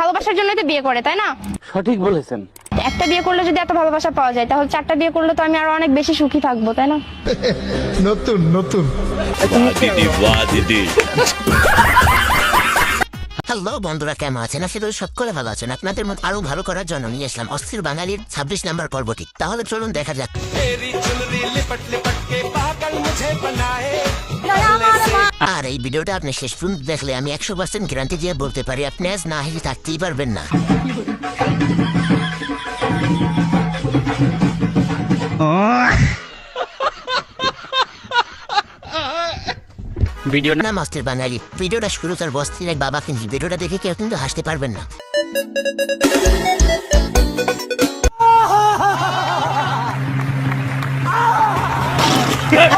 ভালোবাসার জন্যই তো বিয়ে করে তাই না? সঠিক বলেছেন। একটা বিয়ে করলে যদি এত ভালোবাসা পাওয়া যায় তাহলে চারটা বিয়ে করলে তো আমি আরও অনেক বেশি সুখী থাকব তাই না? নতুন নতুন। হ্যালো বন্ধুরা কেমন আছেন? আশা করি সকলে ভালো আছেন। আপনাদের মতো আরও ভালো করার জন্য নিয়ে আসলাম অস্থির বাঙালির ছাব্বিশ নাম্বার পর্বটি। তাহলে চলুন দেখা যাক। আর এই ভিডিওটা আপনি শেষ পর্যন্ত দেখলে আমি একশো পার্সেন্ট গ্যারান্টি দিয়ে বলতে পারি আপনি আজ না হেসে থাকতেই পারবেন না। ভিডিও নাম অস্থির বাঙালি ভিডিওটা শুরু তার বস্তির এক বাবা কিন্তু ভিডিওটা দেখে কেউ কিন্তু হাসতে পারবেন না।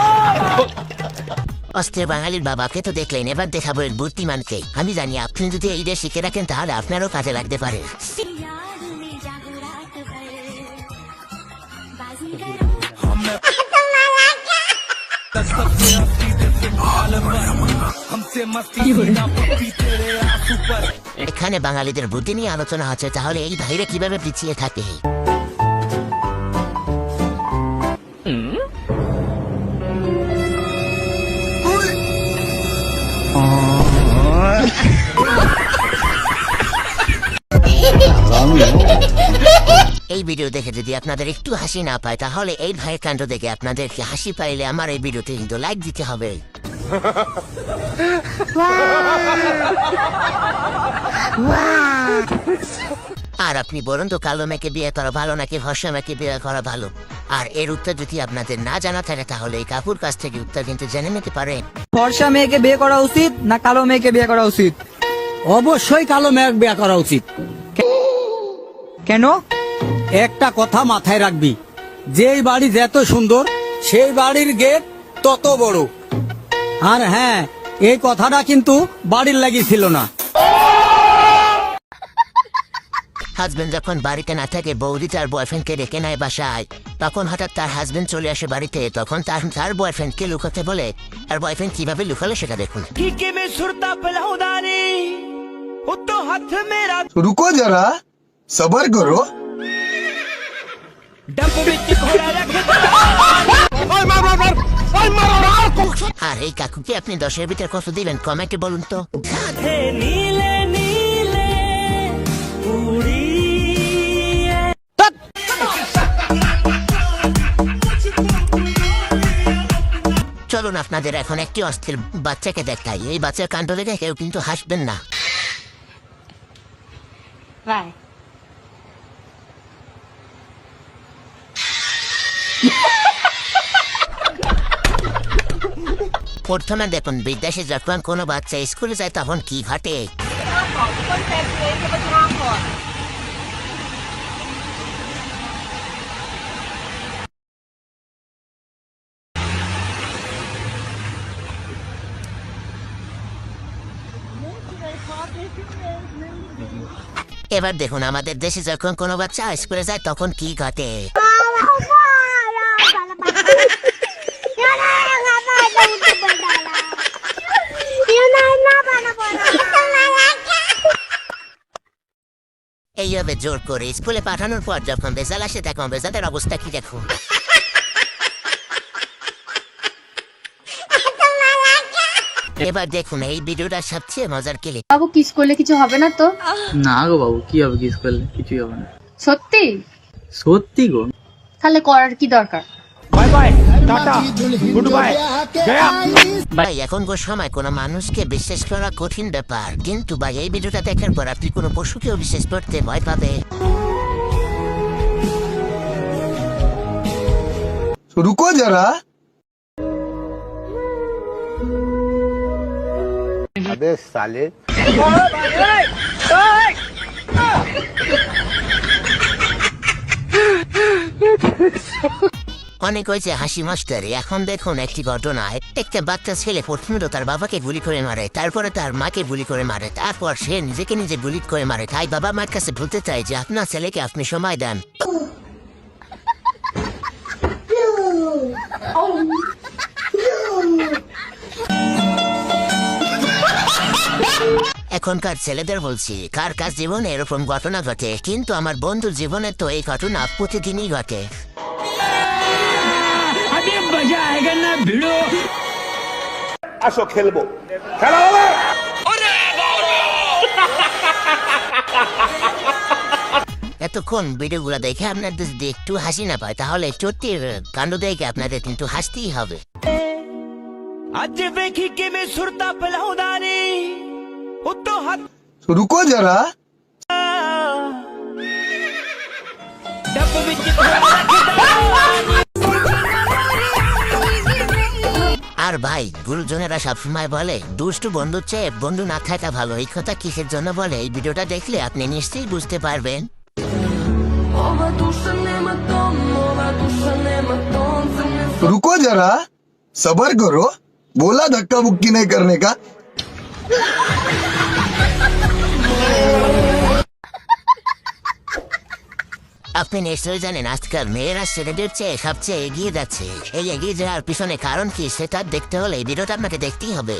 অস্ত্রে বাঙালির বাবাকে তো দেখলেন এবার দেখাবো এর বুদ্ধিমানকে আমি জানি আপনি যদি এই রে শিখে রাখেন তাহলে আপনারও কাজে লাগতে পারে এখানে বাঙালিদের বুদ্ধি নিয়ে আলোচনা হচ্ছে তাহলে এই বাইরে কীভাবে পিছিয়ে থাকে এই ভিডিও দেখে যদি আপনাদের একটু হাসি না পায়, তাহলে এই ভাইয়ের কাণ্ড দেখে আপনাদেরকে হাসি পাইলে আমার এই ভিডিওতে কিন্তু লাইক দিতে হবে। আর আপনি তো, কালো মেয়েকে বিয়ে করা ভালো নাকি ভরসা মেয়েকে বিয়ে করা ভালো? আর এর উত্তর যদি আপনাদের না জানা থাকে, তাহলে এই কাপুর কাছ থেকে উত্তর কিন্তু জেনে নিতে পারেন। ফর্সা মেয়েকে বিয়ে করা উচিত না কালো মেয়েকে বিয়ে করা উচিত? অবশ্যই কালো মেঘ বিয়ে করা উচিত। কেন? একটা কথা মাথায় রাখবি। যেই বাড়ি যত সুন্দর, সেই বাড়ির গেট তত বড়। আর হ্যাঁ এই কথাটা কিন্তু বাড়ির লাগি ছিল না। হাজবেন্ড যখন বাড়িতে না থাকে বৌদি তার বয়ফ্রেন্ডকে ডেকে নেয় বাসায়। তখন হঠাৎ তার হাজবেন্ড চলে আসে বাড়িতে তখন তার তার বয়ফ্রেন্ডকে লুকাতে বলে। আর বয়ফ্রেন্ড কীভাবে লুকালে সেটা দেখুন। রুকো যারা সবার করো। আর এই কাকুকে আপনি দশের ভিতরে কত দিবেন কমেটে বলুন তো। চলুন আপনাদের এখন একটি অস্থির বাচ্চাকে দেখাই। এই বাচ্চার কাণ্ড দেখে কেউ কিন্তু হাসবেন না। প্রথমে দেখুন বিদেশে যখন কোনো বাচ্চা স্কুলে যায় তখন কি ঘটে? এবার দেখুন, আমাদের দেশে যখন কোনো বাচ্চা স্কুলে যায়, তখন কি ঘটে? এইভাবে জোর করে স্কুলে পাঠানোর পর যখন রেজাল্ট আসে, তখন রেজাল্টের অবস্থা কি দেখুন? এবার দেখুন এই ভিডিওটা সবচেয়ে মজার কেলে বাবু কিস করলে কিছু হবে না তো না গো বাবু কি হবে কিস করলে কিছুই হবে না সত্যি সত্যি গো তাহলে করার কি দরকার ভাই এখনকার সময় কোনো মানুষকে বিশ্বাস করা কঠিন ব্যাপার কিন্তু ভাই এই ভিডিওটা দেখার পর আপনি কোনো পশুকেও বিশ্বাস করতে ভয় পাবে रुको जरा অনেক হয়েছে হাসি মাস্টার। এখন দেখুন একটি ঘটনায় একটা বাচ্চা ছেলে প্রথমে তো তার বাবাকে গুলি করে মারে তারপরে তার মাকে গুলি করে মারে তারপর সে নিজেকে নিজে গুলি করে মারে। তাই বাবা মার কাছে বলতে চাই যে আপনার ছেলেকে আপনি সময় দেন। এখনকার ছেলেদের বলছি কার কার জীবনে এরকম ঘটনা ঘটে? কিন্তু আমার বন্ধুর জীবনে তো এই ঘটনা প্রতিদিনই ঘটে। আসো খেলব। খেলা হবে? এতক্ষণ ভিডিওগুলো দেখে আপনাদের যদি একটু হাসি না পায় তাহলে চোটটির কাণ্ড দেখে আপনাদের কিন্তু হাসতেই হবে। रुको जरा আর ভাই গুরুজনেরা সবসময় বলে দুষ্টু বন্ধুর চেয়ে বন্ধু না থাকা ভালো এই কথা কিসের জন্য বলে এই ভিডিওটা দেখলে আপনি নিশ্চয়ই বুঝতে পারবেন रुको जरा सबर करो बोला धक्का मुक्की नहीं करने का আপনি নিশ্চয়ই জানেন আজকাল মেয়েরা ছেলেদের চেয়ে সবচেয়ে এগিয়ে যাচ্ছে। এই এগিয়ে যাওয়ার পিছনে কারণ কি সেটা দেখতে হলে এই ভিডিওটা আপনাকে দেখতেই হবে।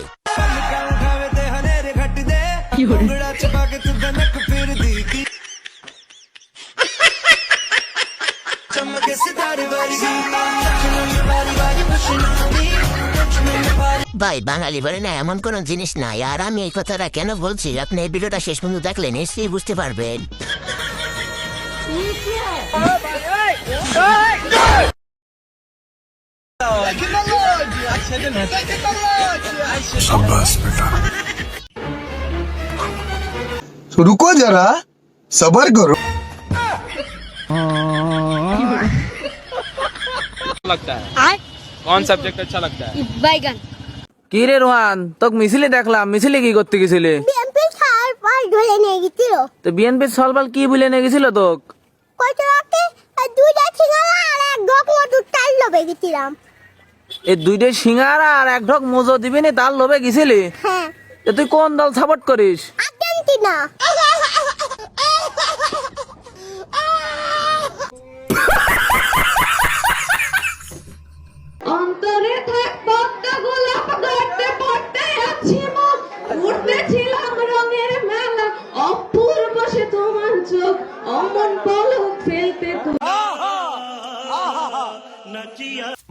ভাই বাঙালি বলে না এমন কোন জিনিস নাই। আর আমি এই কথাটা কেন বলছি? আপনি এই ভিডিওটা শেষ পর্যন্ত দেখলে নিশ্চয়ই বুঝতে পারবেন। रुको जरा सबर करो বাইগান কি রে রোহান তোকে মিছিলে দেখলাম মিছিলে কি করতে গেছিলে বিএমপি ছাড় পাল ধরে নিয়ে গেছিল তো বিএনপির সলবাল কি বলে নিয়ে গেছিল তোক কত দুইটা ছিঙালা আর এক ঢোক মধু টাল লোভে গেছিলাম। এই দুইটা সিঙ্গারা আর এক ঢোক মোজো দিবি নি তার লোভে গেছিলি? হ্যাঁ। তুই কোন দল সাপোর্ট করিস? আর্জেন্টিনা।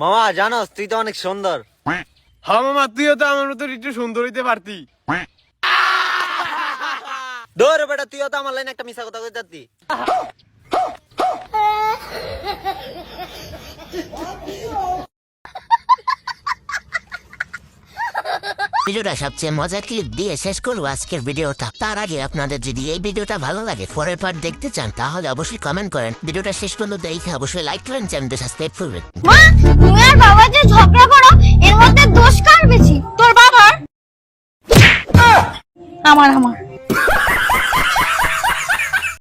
মামা জানোস তুই তো অনেক সুন্দর। হ্যাঁ মামা তুইও তো আমার মতো একটু সুন্দর হইতে পারতি। দৌড় বেটা তুইও তো আমার লাইনে একটা মিশা কথা কইতে ভিডিওটা সবচেয়ে মজার ক্লিপ দিয়ে শেষ করব আজকের ভিডিওটা। তার আগে আপনাদের যদি এই ভিডিওটা ভালো লাগে, পরের পার্ট দেখতে চান, তাহলে অবশ্যই কমেন্ট করেন। ভিডিওটা শেষ পর্যন্ত দেখে অবশ্যই লাইক করেন চ্যানেলটা সাবস্ক্রাইব করবেন। দোষ তোর বাবার? আমার আমার।